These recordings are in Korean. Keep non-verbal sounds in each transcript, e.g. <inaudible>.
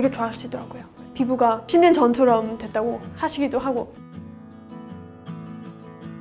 되게 좋아하시더라고요. 피부가 10년 전처럼 됐다고 하시기도 하고.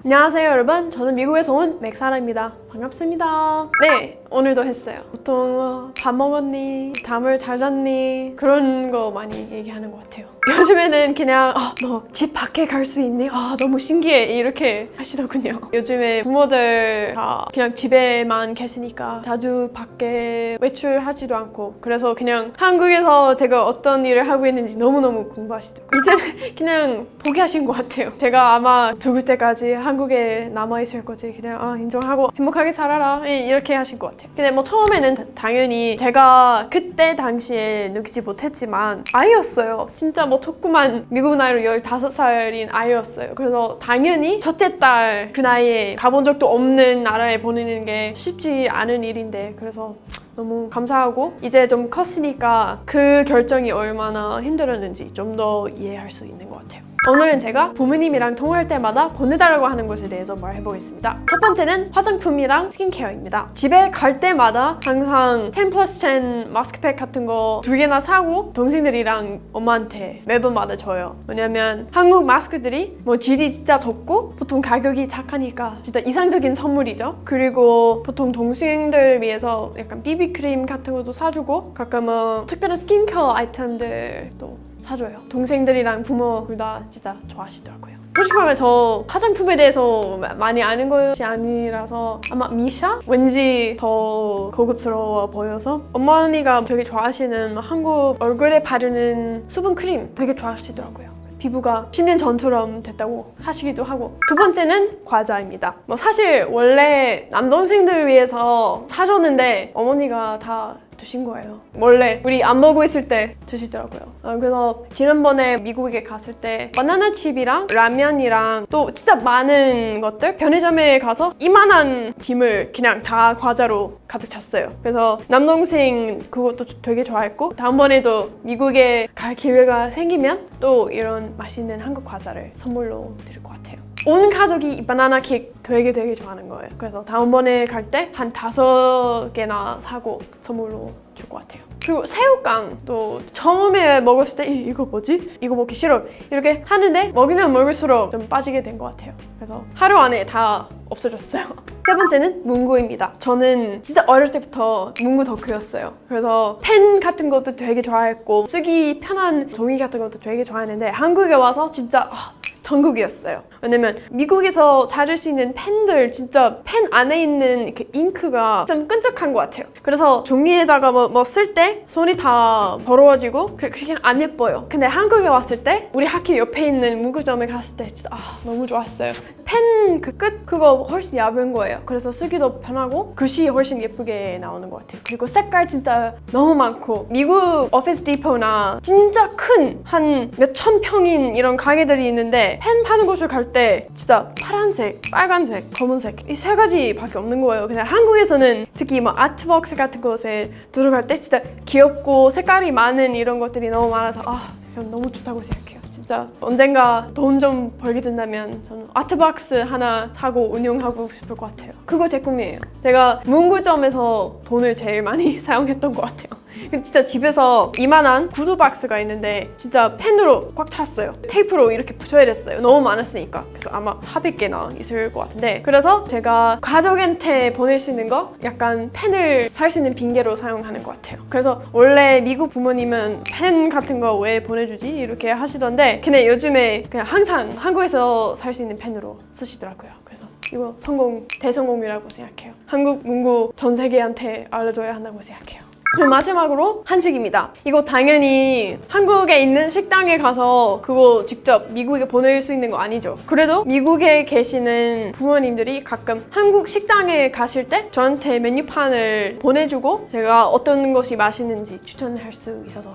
안녕하세요 여러분 저는 미국에서 온 맥사라입니다 반갑습니다. 네 오늘도 했어요. 보통 어, 밥 먹었니? 잠을 잘 잤니? 그런 거 많이 얘기하는 것 같아요. <laughs> 요즘에는 그냥 아, 너집 밖에 갈 수 있니? 아 너무 신기해. 이렇게 하시더군요. 요즘에 부모들 다 그냥 집에만 계시니까 자주 밖에 외출하지도 않고 그래서 그냥 한국에서 제가 어떤 일을 하고 있는지 너무너무 궁금하시더라고요 이제는 <laughs> 그냥 포기하신 것 같아요. 제가 아마 죽을 때까지 한국에 남아있을 거지 그냥 아, 인정하고 행복하게 살아라. 이- 이렇게 하신 것 같아요. 근데 뭐 처음에는 다- 당연히 제가 그때 당시에 느끼지 못했지만 아이였어요. 진짜 뭐 조그만 미국 나이로 15살인 아이였어요. 그래서 당연히 첫째 딸 그 나이에 가본 적도 없는 나라에 보내는 게 쉽지 않은 일인데 그래서 너무 감사하고 이제 좀 컸으니까 그 결정이 얼마나 힘들었는지 좀 더 이해할 수 있는 것 같아요. 오늘은 제가 부모님이랑 통화할 때마다 보내달라고 하는 것에 대해서 말해보겠습니다. 첫 번째는 화장품이랑 스킨케어입니다. 집에 갈 때마다 항상 10 플러스 10 마스크팩 같은 거 두 개나 사고 동생들이랑 엄마한테 매번마다 줘요. 왜냐면 한국 마스크들이 뭐 질이 진짜 덥고 보통 가격이 착하니까 진짜 이상적인 선물이죠. 그리고 보통 동생들 위해서 약간 비비크림 같은 것도 사주고 가끔은 특별한 스킨케어 아이템들도 사줘요. 동생들이랑 부모 둘 다 진짜 좋아하시더라고요. 솔직히 말하면 저 화장품에 대해서 마- 많이 아는 것이 아니라서 아마 미샤? 왠지 더 고급스러워 보여서 어머니가 되게 좋아하시는 한국 얼굴에 바르는 수분 크림 되게 좋아하시더라고요. 피부가 10년 전처럼 됐다고 하시기도 하고 두 번째는 과자입니다. 뭐 사실 원래 남동생들 위해서 사줬는데 어머니가 다 드신 거예요. 원래 우리 안 먹고 있을 때 드시더라고요. 어, 그래서 지난번에 미국에 갔을 때 바나나 칩이랑 라면이랑 또 진짜 많은 것들 편의점에 가서 이만한 짐을 그냥 다 과자로 가득 찼어요. 그래서 남동생 그것도 되게 좋아했고 다음번에도 미국에 갈 기회가 생기면 또 이런 맛있는 한국 과자를 선물로 드릴 것 같아요. 온 가족이 이 바나나 케이크 되게 되게 좋아하는 거예요. 그래서 다음번에 갈 때 한 다섯 개나 사고 선물로 줄 것 같아요. 그리고 새우깡도 처음에 먹었을 때 이- 이거 뭐지? 이거 먹기 싫어. 이렇게 하는데 먹으면 먹을수록 좀 빠지게 된 것 같아요. 그래서 하루 안에 다 없어졌어요. <laughs> 세 번째는 문구입니다. 저는 진짜 어릴 때부터 문구 덕후였어요. 그래서 펜 같은 것도 되게 좋아했고 쓰기 편한 종이 같은 것도 되게 좋아했는데 한국에 와서 진짜 아, 전국이었어요. 왜냐면 미국에서 찾을 수 있는 펜들 진짜 펜 안에 있는 그 잉크가 좀 끈적한 것 같아요. 그래서 종이에다가 뭐 쓸 때 손이 다 더러워지고 그- 그냥 안 예뻐요. 근데 한국에 왔을 때 우리 학교 옆에 있는 문구점에 갔을 때 진짜 아, 너무 좋았어요. 펜 그 끝 그거 훨씬 얇은 거예요. 그래서 쓰기도 편하고 글씨 훨씬 예쁘게 나오는 것 같아요. 그리고 색깔 진짜 너무 많고 미국 오피스 디포나 진짜 큰 한 몇천 평인 이런 가게들이 있는데 펜 파는 곳을 갈 때 진짜 파란색, 빨간색, 검은색 이 세 가지밖에 없는 거예요. 그냥 한국에서는 특히 뭐 아트박스 같은 곳에 들어갈 때 진짜 귀엽고 색깔이 많은 이런 것들이 너무 많아서 아전 너무 좋다고 생각해요. 진짜 언젠가 돈 좀 벌게 된다면 저는 아트박스 하나 사고 운영하고 싶을 것 같아요. 그거 제 꿈이에요. 제가 문구점에서 돈을 제일 많이 <laughs> 사용했던 것 같아요. 진짜 집에서 이만한 구두 박스가 있는데 진짜 펜으로 꽉 찼어요. 테이프로 이렇게 붙여야 됐어요. 너무 많았으니까. 그래서 아마 400개나 있을 것 같은데 그래서 제가 가족한테 보낼 수 있는 거 약간 펜을 살 수 있는 핑계로 사용하는 것 같아요. 그래서 원래 미국 부모님은 펜 같은 거 왜 보내주지? 이렇게 하시던데 근데 요즘에 그냥 항상 한국에서 살 수 있는 펜으로 쓰시더라고요. 그래서 이거 성공, 대성공이라고 생각해요. 한국 문구 전 세계한테 알려줘야 한다고 생각해요. 그리고 마지막으로 한식입니다. 이거 당연히 한국에 있는 식당에 가서 그거 직접 미국에 보낼 수 있는 거 아니죠. 그래도 미국에 계시는 부모님들이 가끔 한국 식당에 가실 때 저한테 메뉴판을 보내주고 제가 어떤 것이 맛있는지 추천할 수 있어서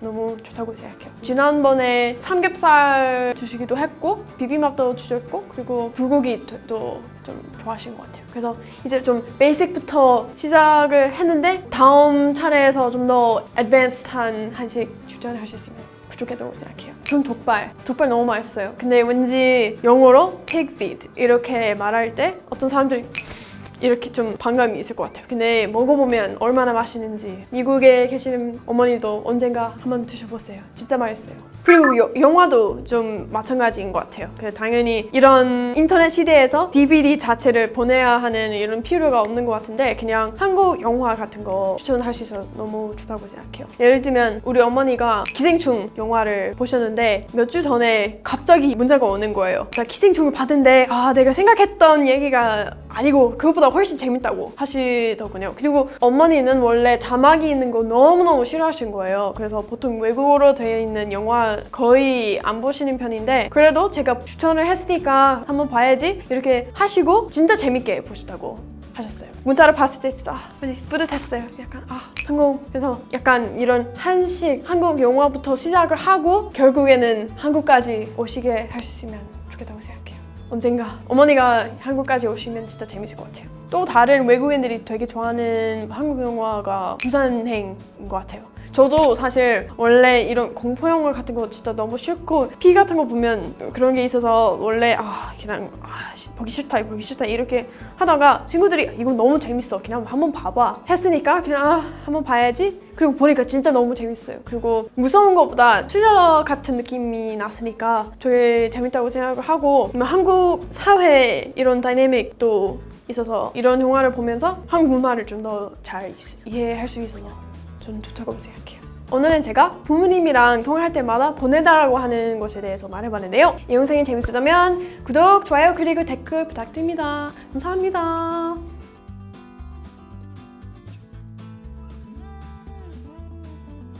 너무 좋다고 생각해요. 지난번에 삼겹살 주시기도 했고 비빔밥도 주셨고 그리고 불고기도 좀 좋아하신 것 같아요. 그래서 이제 좀 베이직부터 시작을 했는데 다음 차례에서 좀더 애드밴스한 한식 추천할 수 있으면 부족했다고 생각해요. 전 족발. 족발 너무 맛있어요. 근데 왠지 영어로 pig feet 이렇게 말할 때 어떤 사람들이 이렇게 좀 반감이 있을 것 같아요. 근데 먹어보면 얼마나 맛있는지 미국에 계시는 어머니도 언젠가 한번 드셔보세요. 진짜 맛있어요. 그리고 여- 영화도 좀 마찬가지인 것 같아요. 그 당연히 이런 인터넷 시대에서 DVD 자체를 보내야 하는 이런 필요가 없는 것 같은데 그냥 한국 영화 같은 거 추천할 수 있어서 너무 좋다고 생각해요. 예를 들면 우리 어머니가 기생충 영화를 보셨는데 몇 주 전에 갑자기 문자가 오는 거예요. 나 기생충을 봤는데 아 내가 생각했던 얘기가 아니고 그것보다 훨씬 재밌다고 하시더군요. 그리고 어머니는 원래 자막이 있는 거 너무너무 싫어하신 거예요. 그래서 보통 외국어로 되어 있는 영화 거의 안 보시는 편인데 그래도 제가 추천을 했으니까 한번 봐야지 이렇게 하시고 진짜 재밌게 보셨다고 하셨어요. 문자를 봤을 때 진짜 아, 뿌듯했어요. 약간 아 성공. 그래서 약간 이런 한식 한국 영화부터 시작을 하고 결국에는 한국까지 오시게 할 수 있으 언젠가 어머니가 한국까지 오시면 진짜 재밌을 것 같아요. 또 다른 외국인들이 되게 좋아하는 한국 영화가 부산행인 것 같아요. 저도 사실 원래 이런 공포 영화 같은 거 진짜 너무 싫고 피 같은 거 보면 그런 게 있어서 원래 아 그냥 아, 씨, 보기 싫다 보기 싫다 이렇게 하다가 친구들이 이거 너무 재밌어. 그냥 한번 봐봐. 했으니까 그냥 아 한번 봐야지. 그리고 보니까 진짜 너무 재밌어요. 그리고 무서운 것보다 스릴러 같은 느낌이 났으니까 되게 재밌다고 생각을 하고 한국 사회 이런 다이내믹도 있어서 이런 영화를 보면서 한국 문화를 좀 더 잘 이해할 수 있어서 저는 좋다고 생각해요. 오늘은 제가 부모님이랑 통화할 때마다 보내달라고 하는 것에 대해서 말해봤는데요. 이 영상이 재밌었다면 구독, 좋아요, 그리고 댓글 부탁드립니다. 감사합니다.